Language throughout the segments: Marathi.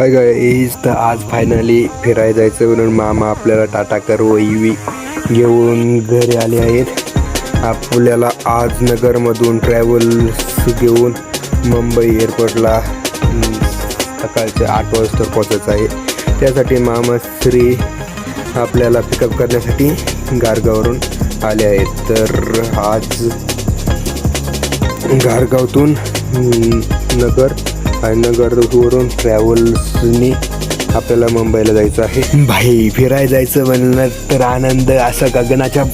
हाय गाईज तर आज फायनली फिरायला जायचं म्हणून मामा आपल्याला टाटा कर वैवी घेऊन घरी आले आहेत. आपल्याला आज नगरमधून ट्रॅव्हल्स घेऊन मुंबई एअरपोर्टला सकाळचे आठ वाजता पोचायचं आहे. त्यासाठी मामा श्री आपल्याला पिकअप करण्यासाठी गारगावरून आले आहेत. तर आज गारगावतून नगर आणि नगरवरून ट्रॅव्हल्सनी आपल्याला मुंबईला जायचं आहे. भाई फिरायला जायचं म्हणलं तर आनंद असा गगनाच्या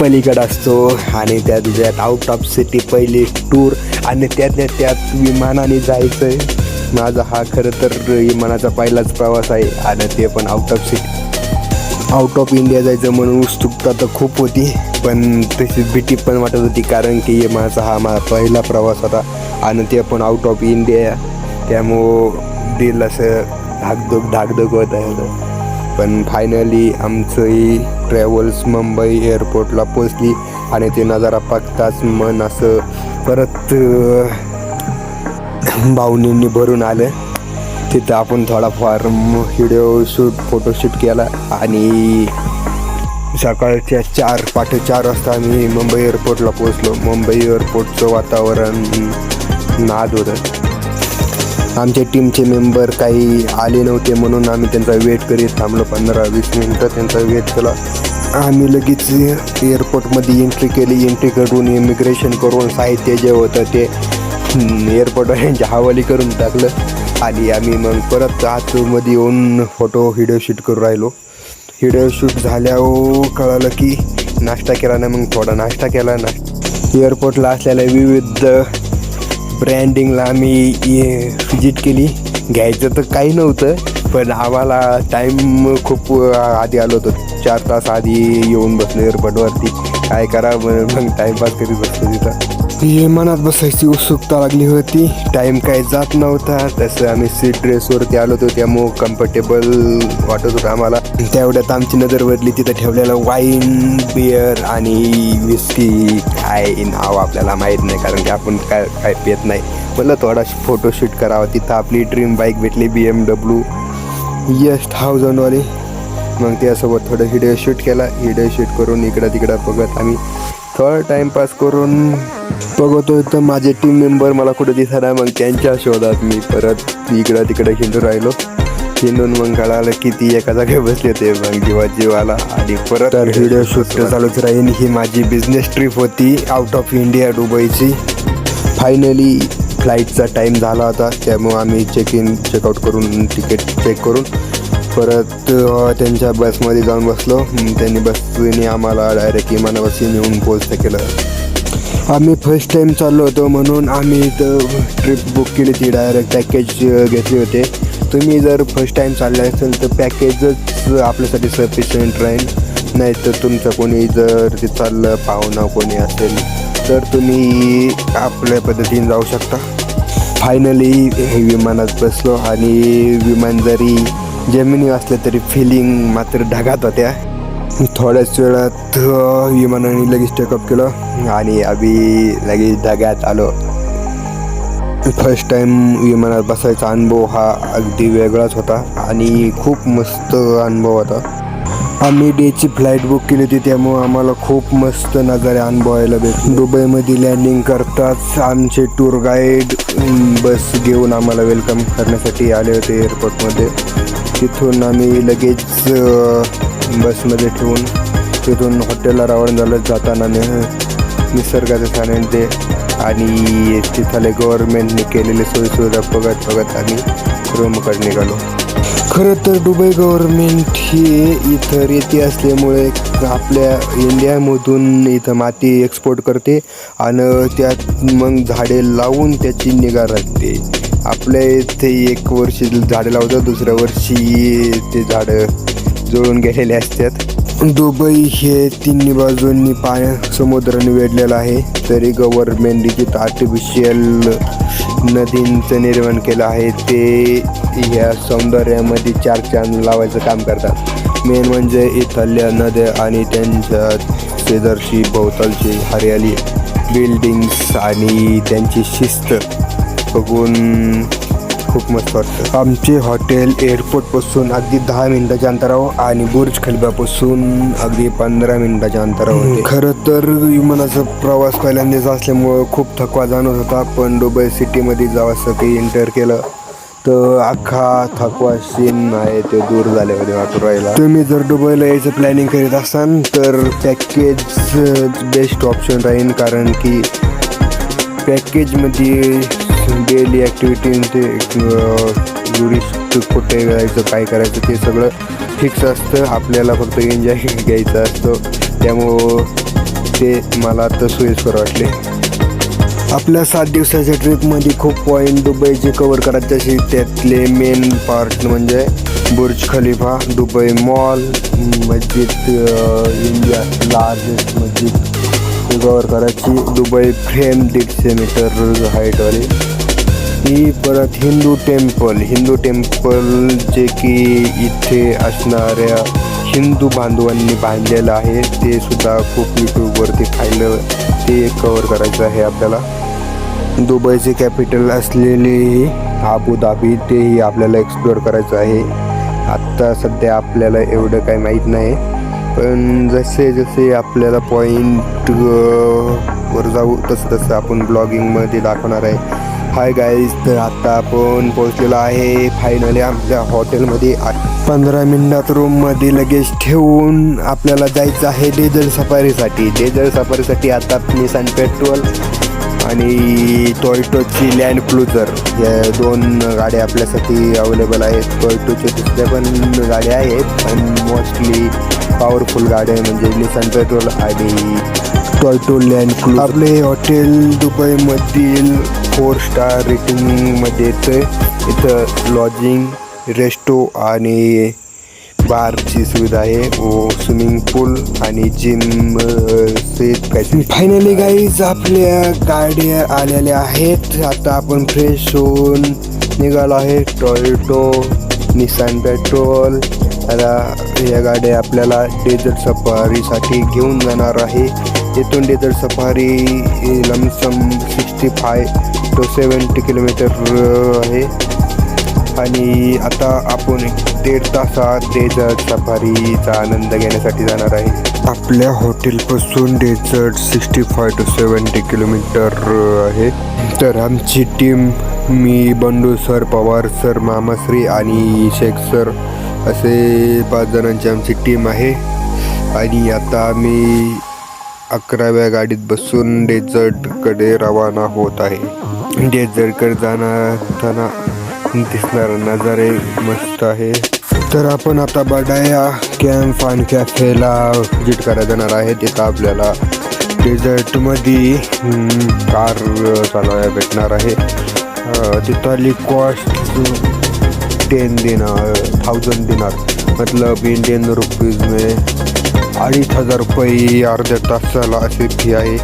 पलीकडे असतो. आणि त्या त्यात आउट ऑफ सिटी पहिली टूर आणि त्यातल्या त्यात विमानाने जायचं आहे माझा हा खरं तर विमानाचा पहिलाच प्रवास आहे आणि ते पण out of city out of India जायचं म्हणून उत्सुकता तर खूप होती. पण तशी भीती पण वाटत होती कारण की माझा हा माझा पहिला प्रवास होता. आणि ते पण आउट ऑफ इंडिया त्यामुळं दिल असं धाकधूक धाकधूक होत आहे पण फायनली आमचंही ट्रॅव्हल्स मुंबई एअरपोर्टला पोचली आणि ते नजारा पाहताच मन असं परत अं, भावनींनी भरून आलं. तिथं आपण थोडाफार व्हिडिओ शूट फोटोशूट केला आणि सकाळच्या चार पाठ चार वाजता आम्ही मुंबई एअरपोर्टला पोचलो मुंबई एअरपोर्टचं वातावरण नाद होतं. आमच्या टीमचे मेंबर काही आले नव्हते म्हणून आम्ही त्यांचा वेट करीत थांबलो पंधरा वीस मिनटं त्यांचा वेट केला. आम्ही लगेच एअरपोर्टमध्ये एंट्री केली. एंट्री करून इमिग्रेशन करून साहित्य जे होतं ते एअरपोर्टवाल्यांच्या हवाली करून टाकलं. आणि आम्ही मग परत आतमध्ये येऊन फोटो व्हिडिओ शूट करून राहिलो. व्हिडिओ शूट झाल्यावर कळालं की नाश्ता केला ना मग थोडा नाश्ता केला ना. एअरपोर्टला असलेल्या विविध ब्रँडिंगला आम्ही व्हिजिट केली. घ्यायचं तर काही नव्हतं पण आम्हाला टाईम खूप आधी आलो होतो. चार तास आधी येऊन बसलो एअरपोर्टवरती काय करा मग टाईमपास करीत बसलो तिथं. ती मनात बसायची उत्सुकता लागली होती. टाईम काय जात नव्हता. तसं आम्ही सीट ड्रेसवरती आलो होतो. त्यामुळं कम्फर्टेबल वाटत होतं आम्हाला. तेवढ्यात आमची नजर बदली. तिथं ठेवलेलं वाईन बिअर आणि विस्की काय नाव आपल्याला माहीत नाही. कारण की आपण काय काय पेत नाही. म्हटलं थोडा फोटोशूट करावा. तिथं आपली ड्रीम बाईक भेटली बी एम डब्ल्यू यश थाउजंडवाली मग त्यासोबत थोडं व्हिडिओ शूट केला. व्हिडिओ शूट करून इकडं तिकडं बघत आम्ही. थोडं टाईमपास करून बघतोय तर माझे टीम मेंबर मला कुठं दिसणार मग त्यांच्या शोधात मी परत इकडं तिकडं हिंडून राहिलो. हिंडून मग कळालं की ती एका जागी बसले होते. मग जीवा जीवाला आणि परत तर व्हिडिओ शूट चालूच राहील. ही माझी बिझनेस ट्रिप होती. आउट ऑफ इंडिया दुबईची. फायनली फ्लाईटचा टाईम झाला होता. त्यामुळं आम्ही चेक इन चेकआउट करून तिकीट चेक करून परत त्यांच्या बसमध्ये जाऊन बसलो. त्यांनी बसने आम्हाला डायरेक्ट विमानापाशी नेऊन पोचतं केलं. आम्ही फर्स्ट टाईम चाललो होतो म्हणून आम्ही इथं ट्रिप बुक केली. ती डायरेक्ट पॅकेज घेतले होते. तुम्ही जर फर्स्ट टाईम चालले असेल तर पॅकेजच आपल्यासाठी सफिशियंट राहील. नाही तर तुमचं कोणी जर ते चाललं पाहुणा कोणी असेल तर तुम्ही आपल्या पद्धतीने जाऊ शकता. फायनली हे विमानात बसलो आणि विमान जरी जमिनी असल्या तरी फिलिंग मात्र ढगात होत्या. थोड्याच वेळात विमानाने लगेच टेकअप केलं आणि आम्ही लगेच ढगात आलो. फर्स्ट टाईम विमानात बसायचा अनुभव हा अगदी वेगळाच होता आणि खूप मस्त अनुभव होता. आम्ही डेची फ्लाईट बुक केली होती त्यामुळं आम्हाला खूप मस्त नजारे अनुभवायला भेट दुबईमध्ये लँडिंग करताच आमचे टूर गाईड बस घेऊन आम्हाला वेलकम करण्यासाठी आले होते एअरपोर्टमध्ये तिथून आम्ही लगेच बसमध्ये ठेवून तिथून हॉटेलला रावण झालं. जाताना ने निसर्गाचं सानिध्य आणि तिथले गव्हर्नमेंटने केलेले सोयीसुविधा बघत बघत आम्ही रूमकडे निघालो. खरं तर दुबई गव्हर्नमेंट ही इथं रेती असल्यामुळे आपल्या इंडियामधून इथं माती एक्सपोर्ट करते. आणि त्यात मग झाडे लावून त्याची निगा राखते. आपल्या इथे एक वर्षी झाडं लावतात दुसऱ्या वर्षी ते झाडं जुळून गेलेले असतात. दुबई हे तिन्ही बाजूंनी पाण्या समुद्राने वेढलेलं आहे. तरी गव्हर्मेंट जिथं आर्टिफिशियल नदींचं निर्माण केलं आहे ते ह्या सौंदर्यामध्ये चार चांद लावायचं काम करतात. मेन म्हणजे इथल्या नद्या आणि त्यांच्या शेजारची भोवतालची हरियाली बिल्डिंग्स आणि त्यांची शिस्त. बघून खूप मस्त वाटतं. आमचे हॉटेल एअरपोर्टपासून अगदी दहा मिनिटाच्या अंतरावर आणि बुर्ज खलिबापासून अगदी पंधरा मिनिटाच्या अंतरावर होते. खरं तर विमानाचा प्रवास पहिल्यांदाच असल्यामुळं खूप थकवा जाणवत होता पण दुबई सिटीमध्ये जावं काही एंटर केलं तर अख्खा थकवा सीन आहे ते दूर झाल्यामध्ये वाटून राहिला. तुम्ही जर दुबईला यायचं प्लॅनिंग करीत असाल तर पॅकेज बेस्ट ऑप्शन राहील कारण की पॅकेजमध्ये डेली ॲक्टिव्हिटी ते टुरिस्ट कुठे जायचं काय करायचं ते सगळं फिक्स असतं. आपल्याला फक्त एन्जॉय घ्यायचं असतं. त्यामुळं ते मला आता सोयीस्कर वाटले. आपल्या सात दिवसाच्या ट्रिपमध्ये खूप पॉईंट दुबईचे कवर करायचे असे त्यातले मेन पार्ट म्हणजे बुर्ज खलिफा दुबई मॉल मस्जिद इंडिया लार्जेस्ट मस्जिद. ते कवर करायची दुबई फ्रेम दीडशे मीटर हाईटवाली. ती परत हिंदू टेम्पल हिंदू टेम्पल जे की इथे असणाऱ्या हिंदू बांधवांनी बांधलेलं आहे ते सुद्धा खूप यूट्यूबवरती पाहिलं. ते कवर करायचं आहे आपल्याला. दुबईचे कॅपिटल असलेली अबुधाबी तेही आपल्याला एक्सप्लोअर करायचं आहे. आत्ता सध्या आपल्याला एवढं काही माहीत नाही. पण जसे जसे आपल्याला पॉईंट वर जाऊ तसं तसं आपण ब्लॉगिंगमध्ये दाखवणार आहे. हाय गाईज तर आत्ता आपण पोहोचलेलो आहे फायनली आमच्या हॉटेलमध्ये पंधरा मिनिटात रूममध्ये लगेच ठेवून आपल्याला जायचं आहे डेझल सफारीसाठी डेझल सफारीसाठी आता निसान पेट्रोल आणि टॉयटोची लँड क्लुझर या दोन गाड्या आपल्यासाठी अवेलेबल आहेत. टॉयटोच्या दुसऱ्या पण गाड्या आहेत पण मोस्टली पॉवरफुल गाड्या म्हणजे निसान पेट्रोल आणि टॉयटो लँड क्लू आपले हॉटेल दुबईमधील फोर स्टार रेटिंगमध्ये येतं इथं लॉजिंग रेस्टो आणि बारची सुविधा आहे. व स्विमिंग पूल आणि जिम फायनली गाईज आपल्या गाड्या आलेल्या आहेत. आता आपण फ्रेश होऊन निघालो आहे टॉयोटो निसान पेट्रोल आता या गाड्या आपल्याला डेझर्ट सफारीसाठी घेऊन जाणार आहे. इथून desert safari lump sum sixty five to seventy kilometre आहे. आणि आता आपण दीड तासात डेझर्ट सफारीचा आनंद घेण्यासाठी जाणार आहे. आपल्या हॉटेलपासून desert sixty five to seventy kilometre आहे. तर आमची टीम मी बंडू सर पवार सर मामाश्री आणि शेख सर असे पाच जणांची आमची टीम आहे. आणि आता आम्ही अकराव्या गाडीत बसून डेझर्टकडे रवाना होत आहे. डेझर्टकडे जाणं दिसणारा नजारे मस्त आहे. तर आपण आता बडाया कॅम्प फान कॅफेला व्हिजिट करायला जाणार आहे. तिथं आपल्याला डेझर्टमध्ये कार चालवायला भेटणार आहे. तिथली कॉस्ट टेन दिनार थाउजंड दिनार मतलब इंडियन रुपीज में अडीच हजार रुपये अर्ध्या तासाला अशी फी आहे